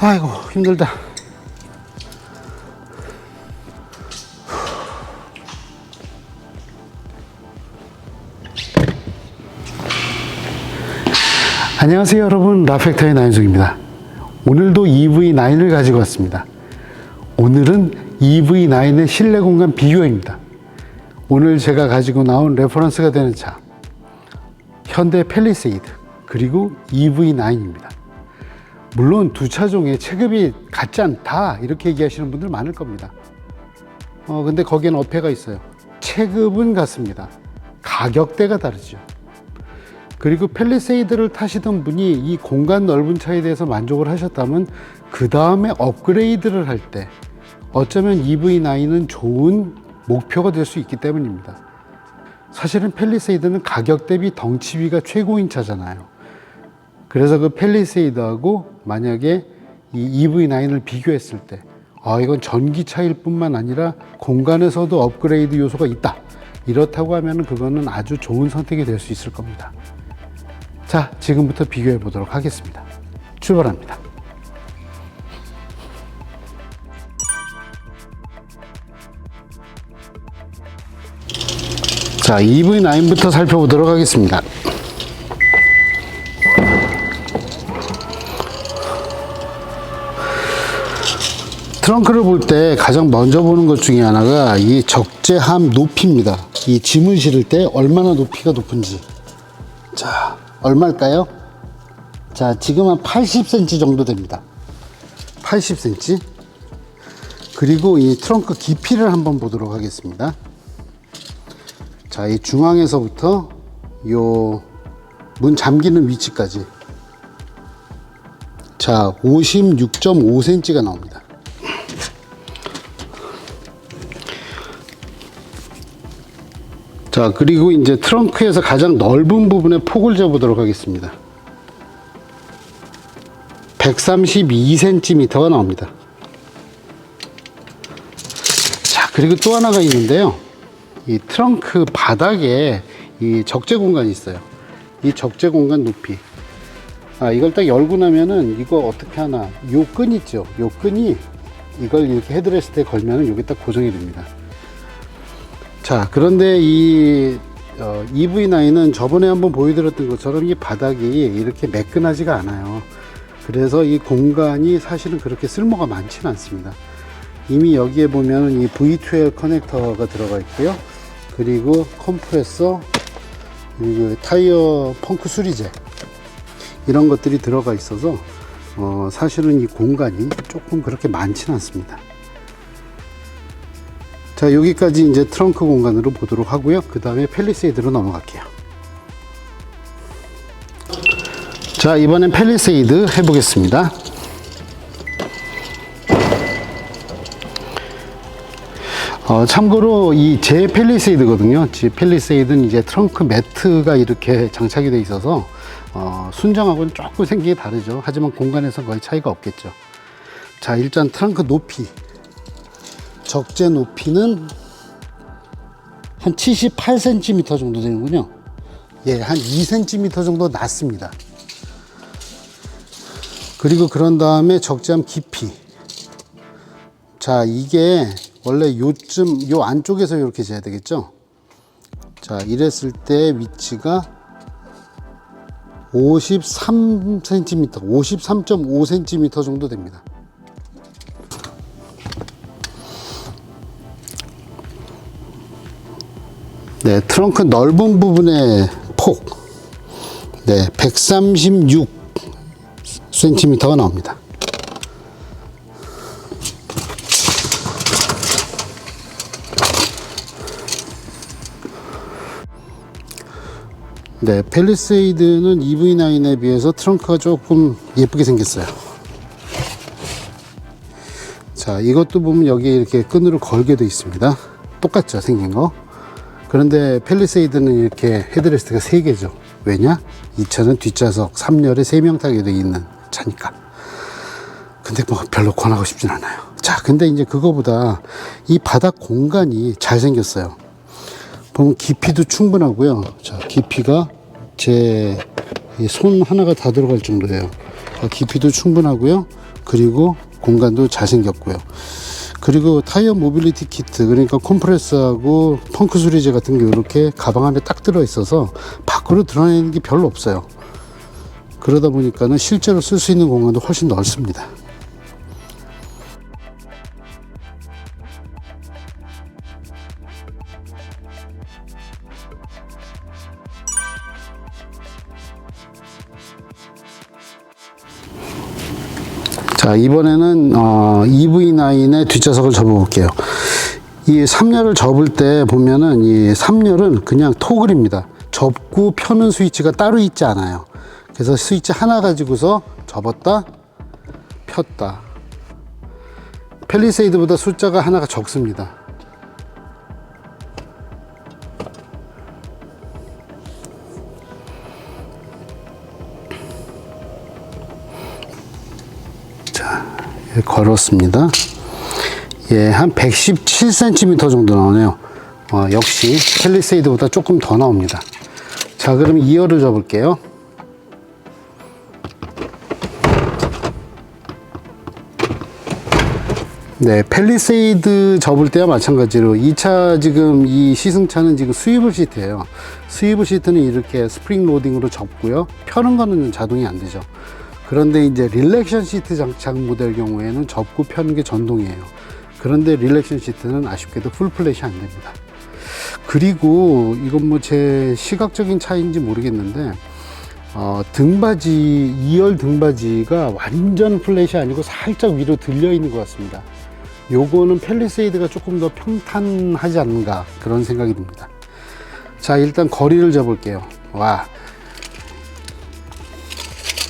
아이고 힘들다. 안녕하세요 여러분 라펙타의 나윤석입니다. 오늘도 EV9을 가지고 왔습니다. 오늘은 EV9의 실내 공간 비교입니다. 오늘 제가 가지고 나온 레퍼런스가 되는 차 현대 펠리세이드 그리고 EV9입니다. 물론 두 차종의 체급이 같지 않다 이렇게 얘기하시는 분들 많을 겁니다. 어 근데 거기에는 어폐가 있어요. 체급은 같습니다. 가격대가 다르죠. 그리고 펠리세이드를 타시던 분이 이 공간 넓은 차에 대해서 만족을 하셨다면 그 다음에 업그레이드를 할 때 어쩌면 EV9은 좋은 목표가 될 수 있기 때문입니다. 사실은 펠리세이드는 가격 대비 덩치비가 최고인 차잖아요. 그래서 그 펠리세이드하고 만약에 이 EV9을 비교했을 때, 아, 이건 전기차일 뿐만 아니라 공간에서도 업그레이드 요소가 있다. 이렇다고 하면 그거는 아주 좋은 선택이 될 수 있을 겁니다. 자, 지금부터 비교해 보도록 하겠습니다. 출발합니다. 자, EV9부터 살펴보도록 하겠습니다. 트렁크를 볼 때 가장 먼저 보는 것 중에 하나가 이 적재함 높이입니다. 이 짐을 실을 때 얼마나 높이가 높은지. 자, 얼마일까요? 자, 지금 한 80cm 정도 됩니다. 80cm. 그리고 이 트렁크 깊이를 한번 보도록 하겠습니다. 자, 이 중앙에서부터 요 문 잠기는 위치까지. 자, 56.5cm가 나옵니다. 자, 그리고 이제 트렁크에서 가장 넓은 부분의 폭을 재보도록 하겠습니다. 132cm가 나옵니다. 자, 그리고 또 하나가 있는데요. 이 트렁크 바닥에 이 적재 공간이 있어요. 이 적재 공간 높이. 아, 이걸 딱 열고 나면은 이거 어떻게 하나. 요 끈 있죠. 요 끈이 이걸 이렇게 헤드레스트에 걸면은 여기 딱 고정이 됩니다. 자, 그런데 이 어, EV9은 저번에 한번 보여드렸던 것처럼 이 바닥이 이렇게 매끈하지가 않아요. 그래서 이 공간이 사실은 그렇게 쓸모가 많지는 않습니다. 이미 여기에 보면 이 V12 커넥터가 들어가 있고요. 그리고 컴프레서, 그리고 타이어 펑크 수리제 이런 것들이 들어가 있어서 어, 사실은 이 공간이 조금 그렇게 많지는 않습니다. 자 여기까지 이제 트렁크 공간으로 보도록 하고요. 그 다음에 펠리세이드로 넘어갈게요. 자 이번엔 펠리세이드 해보겠습니다. 어, 참고로 이 제 펠리세이드거든요. 제 펠리세이드는 이제 트렁크 매트가 이렇게 장착이 되어 있어서 어, 순정하고는 조금 생기게 다르죠. 하지만 공간에서 거의 차이가 없겠죠. 자 일단 트렁크 높이 적재 높이는 한 78cm 정도 되는군요. 예, 한 2cm 정도 낮습니다. 그리고 그런 다음에 적재함 깊이. 자, 이게 원래 요쯤, 요 안쪽에서 이렇게 재야 되겠죠? 자, 이랬을 때 위치가 53cm, 53.5cm 정도 됩니다. 네, 트렁크 넓은 부분의 폭, 네, 136cm가 나옵니다. 네, 펠리세이드는 EV9에 비해서 트렁크가 조금 예쁘게 생겼어요. 자, 이것도 보면 여기에 이렇게 끈으로 걸게 돼 있습니다. 똑같죠, 생긴 거. 그런데 펠리세이드는 이렇게 헤드레스트가 3개죠. 왜냐? 이 차는 뒷좌석 3열에 3명 타게 돼 있는 차니까. 근데 뭐 별로 권하고 싶진 않아요. 자, 근데 이제 그거보다 이 바닥 공간이 잘 생겼어요. 보면 깊이도 충분하고요. 자, 깊이가 제 손 하나가 다 들어갈 정도예요. 어, 깊이도 충분하고요. 그리고 공간도 잘생겼고요. 그리고 타이어 모빌리티 키트 그러니까 컴프레스하고 펑크 수리제 같은 게 이렇게 가방 안에 딱 들어 있어서 밖으로 드러내는 게 별로 없어요. 그러다 보니까는 실제로 쓸 수 있는 공간도 훨씬 넓습니다. 자 이번에는 어, EV9의 뒷좌석을 접어볼게요. 이 3열을 접을 때 보면은 이 3열은 그냥 토글입니다. 접고 펴는 스위치가 따로 있지 않아요. 그래서 스위치 하나 가지고서 접었다 폈다. 펠리세이드보다 숫자가 하나가 적습니다. 걸었습니다. 예, 한 117cm 정도 나오네요. 어, 역시 펠리세이드보다 조금 더 나옵니다. 자, 그럼 2열을 접을게요. 네, 펠리세이드 접을 때와 마찬가지로 이차 지금 이 시승차는 지금 스위블 시트예요. 스위블 시트는 이렇게 스프링 로딩으로 접고요. 펴는 거는 자동이 안 되죠. 그런데 이제 릴렉션 시트 장착 모델 경우에는 접고 펴는 게 전동이에요. 그런데 릴렉션 시트는 아쉽게도 풀 플랫이 안 됩니다. 그리고 이건 뭐 제 시각적인 차이인지 모르겠는데 어, 등받이 2열 등받이가 완전 플랫이 아니고 살짝 위로 들려 있는 것 같습니다. 요거는 펠리세이드가 조금 더 평탄하지 않는가 그런 생각이 듭니다. 자 일단 거리를 재볼게요. 와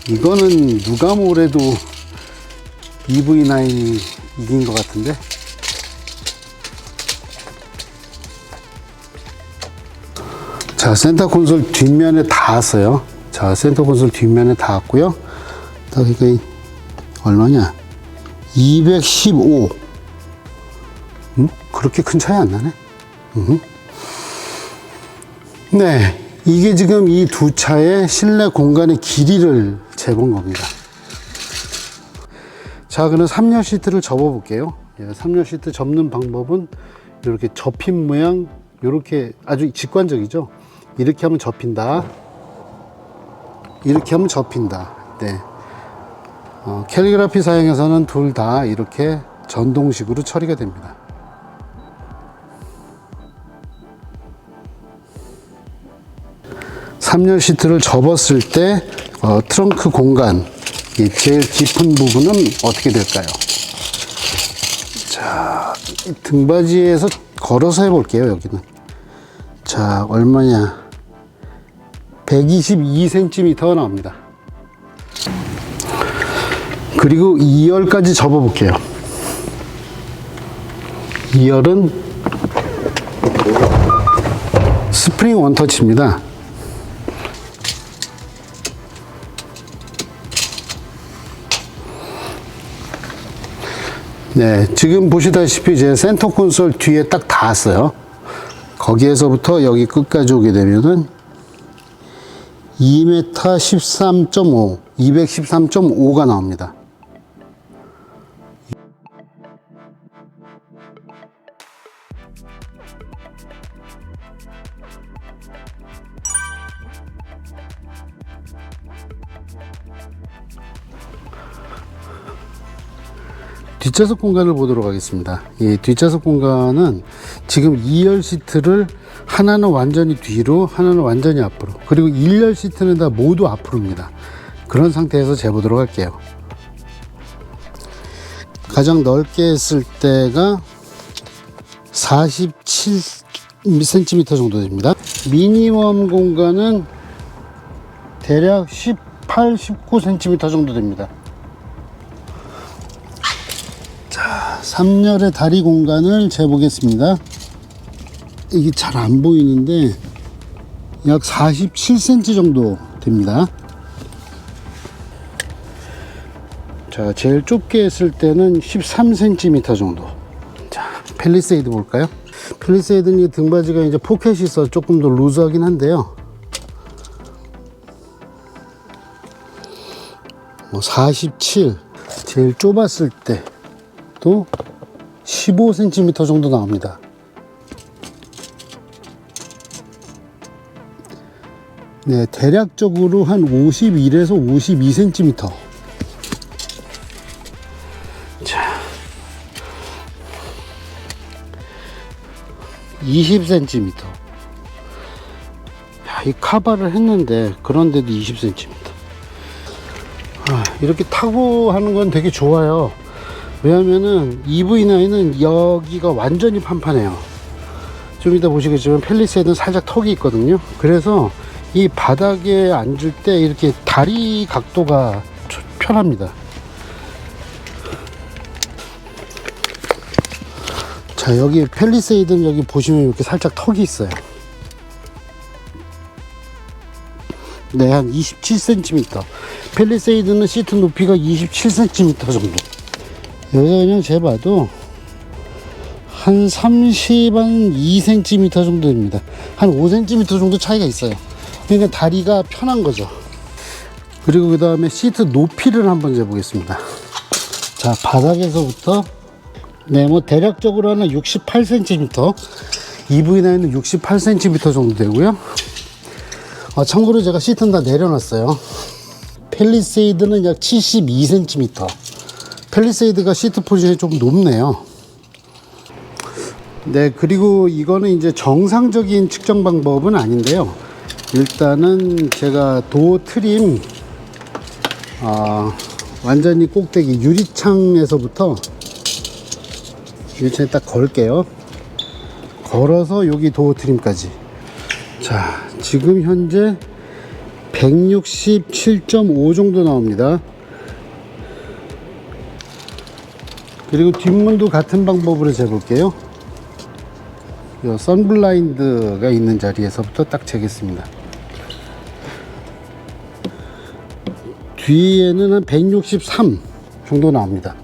이거는 누가 뭐래도 EV9이 이긴 것 같은데? 자 센터 콘솔 뒷면에 닿았어요. 자 센터 콘솔 뒷면에 닿았고요. 그러니까 이 얼마냐? 215 음? 그렇게 큰 차이 안 나네? 음. 네 이게 지금 이 두 차의 실내 공간의 길이를 재본 겁니다. 자 그럼 3열 시트를 접어 볼게요. 예, 3열 시트 접는 방법은 이렇게 접힌 모양 이렇게 아주 직관적이죠? 이렇게 하면 접힌다. 이렇게 하면 접힌다. 네. 어, 캘리그라피 사용에서는 둘 다 이렇게 전동식으로 처리가 됩니다. 삼열 시트를 접었을 때 어, 트렁크 공간 이 제일 깊은 부분은 어떻게 될까요? 자, 이 등받이에서 걸어서 해볼게요, 여기는. 자, 얼마냐? 122cm가 나옵니다. 그리고 2열까지 접어볼게요. 2열은 스프링 원터치입니다. 네, 지금 보시다시피 제 센터 콘솔 뒤에 딱 닿았어요. 거기에서부터 여기 끝까지 오게 되면은 2m 13.5, 213.5가 나옵니다. 뒷좌석 공간을 보도록 하겠습니다. 이 뒷좌석 공간은 지금 2열 시트를 하나는 완전히 뒤로, 하나는 완전히 앞으로, 그리고 1열 시트는 다 모두 앞으로입니다. 그런 상태에서 재보도록 할게요. 가장 넓게 했을 때가 47cm 정도 됩니다. 미니멈 공간은 대략 18, 19cm 정도 됩니다. 3열의 다리 공간을 재보겠습니다. 이게 잘 안 보이는데 약 47cm 정도 됩니다. 자, 제일 좁게 했을 때는 13cm 정도. 자, 펠리세이드 볼까요? 펠리세이드는 이 등받이가 이제 포켓이 있어 조금 더 루즈하긴 한데요. 뭐 47. 제일 좁았을 때 도 15cm 정도 나옵니다. 네, 대략적으로 한 51에서 52cm. 자, 20cm. 야, 이 카바를 했는데 그런데도 20cm. 아, 이렇게 타고 하는 건 되게 좋아요. 왜냐면은 EV9은 여기가 완전히 판판해요. 좀 이따 보시겠지만 펠리세이드는 살짝 턱이 있거든요. 그래서 이 바닥에 앉을 때 이렇게 다리 각도가 조- 편합니다. 자, 여기 펠리세이드는 여기 보시면 이렇게 살짝 턱이 있어요. 네, 한 27cm. 펠리세이드는 시트 높이가 27cm 정도. 여기가 그냥 재봐도 한 30, 한 2cm 정도 됩니다. 한 5cm 정도 차이가 있어요. 그러니까 다리가 편한 거죠. 그리고 그 다음에 시트 높이를 한번 재보겠습니다. 자, 바닥에서부터 네, 뭐 대략적으로 하는 68cm, EV9은 68cm 정도 되고요. 어, 참고로 제가 시트는 다 내려놨어요. 펠리세이드는 약 72cm. 펠리세이드가 시트 포지션이 좀 높네요. 네, 그리고 이거는 이제 정상적인 측정 방법은 아닌데요. 일단은 제가 도어 트림, 아, 완전히 꼭대기 유리창에서부터 유리창에 딱 걸게요. 걸어서 여기 도어 트림까지. 자, 지금 현재 167.5 정도 나옵니다. 그리고 뒷문도 같은 방법으로 재볼게요. 요 선블라인드가 있는 자리에서부터 딱 재겠습니다. 뒤에는 한 163 정도 나옵니다.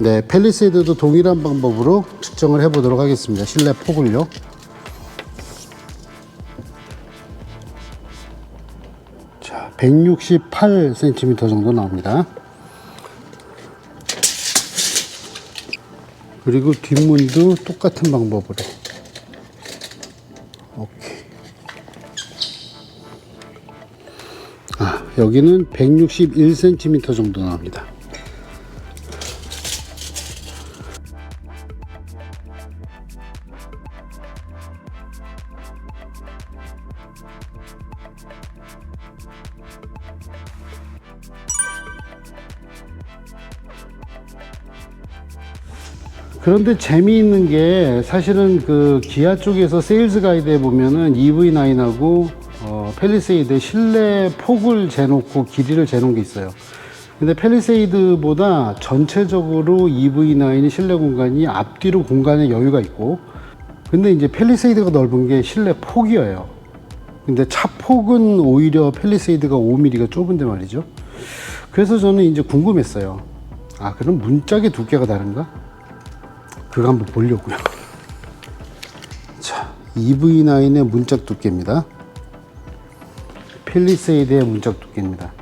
네, 펠리세이드도 동일한 방법으로 측정을 해 보도록 하겠습니다. 실내 폭을요. 자, 168cm 정도 나옵니다. 그리고 뒷문도 똑같은 방법으로. 오케이. 아, 여기는 161cm 정도 나옵니다. 그런데 재미있는 게 사실은 그 기아 쪽에서 세일즈 가이드에 보면은 EV9하고 어, 펠리세이드 실내 폭을 재놓고 길이를 재놓은 게 있어요. 근데 펠리세이드보다 전체적으로 EV9이 실내 공간이 앞뒤로 공간에 여유가 있고 근데 이제 펠리세이드가 넓은 게 실내 폭이에요. 근데 차 폭은 오히려 펠리세이드가 5mm가 좁은데 말이죠. 그래서 저는 이제 궁금했어요. 아, 그럼 문짝의 두께가 다른가? 그거 한번 보려고요. 자, EV9의 문짝 두께입니다. 펠리세이드의 문짝 두께입니다.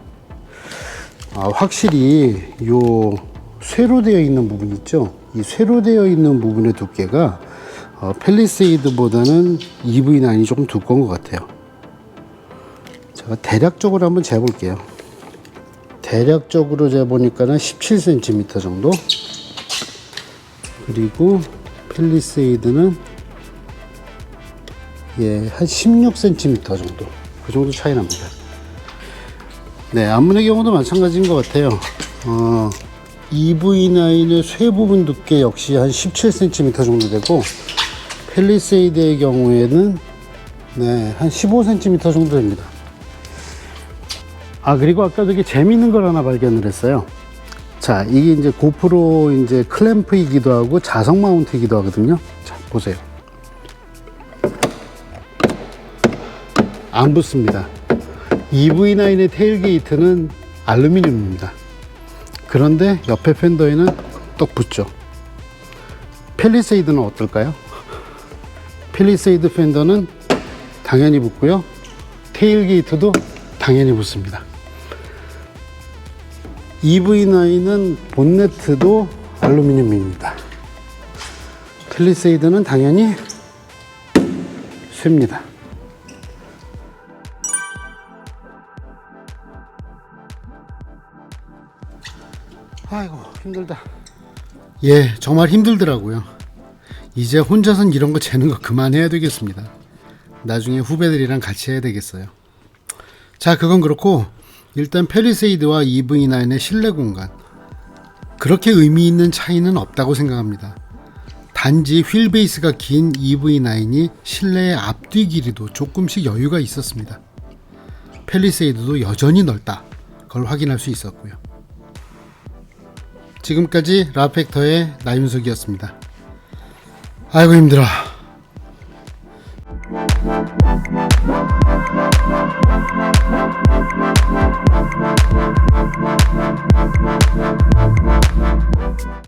아, 확실히 요 쇠로 되어 있는 부분 있죠? 이 쇠로 되어 있는 부분의 두께가 어, 펠리세이드보다는 EV9이 조금 두꺼운 것 같아요. 제가 대략적으로 한번 재볼게요. 대략적으로 재보니까는 17cm 정도. 그리고 펠리세이드는 예, 한 16cm 정도. 그 정도 차이 납니다. 네, 암문의 경우도 마찬가지인 것 같아요. 어, EV9의 쇠 부분 두께 역시 한 17cm 정도 되고, 펠리세이드의 경우에는 네, 한 15cm 정도 됩니다. 아, 그리고 아까 되게 재밌는 걸 하나 발견을 했어요. 자, 이게 이제 고프로 이제 클램프이기도 하고 자석 마운트이기도 하거든요. 자, 보세요. 안 붙습니다. EV9의 테일게이트는 알루미늄입니다. 그런데 옆에 팬더에는 떡 붙죠. 펠리세이드는 어떨까요? 펠리세이드 팬더는 당연히 붙고요. 테일게이트도 당연히 붙습니다. EV9은 본네트도 알루미늄입니다. 펠리세이드는 당연히 쇠입니다. 아이고 힘들다. 예, 정말 힘들더라고요. 이제 혼자선 이런 거 재는 거 그만해야 되겠습니다. 나중에 후배들이랑 같이 해야 되겠어요. 자, 그건 그렇고 일단 페리세이드와 EV9의 실내 공간. 그렇게 의미 있는 차이는 없다고 생각합니다. 단지 휠베이스가 긴 EV9이 실내의 앞뒤 길이도 조금씩 여유가 있었습니다. 펠리세이드도 여전히 넓다. 그걸 확인할 수 있었고요. 지금까지 라펙터의 나윤석이었습니다. 아이고 힘들어.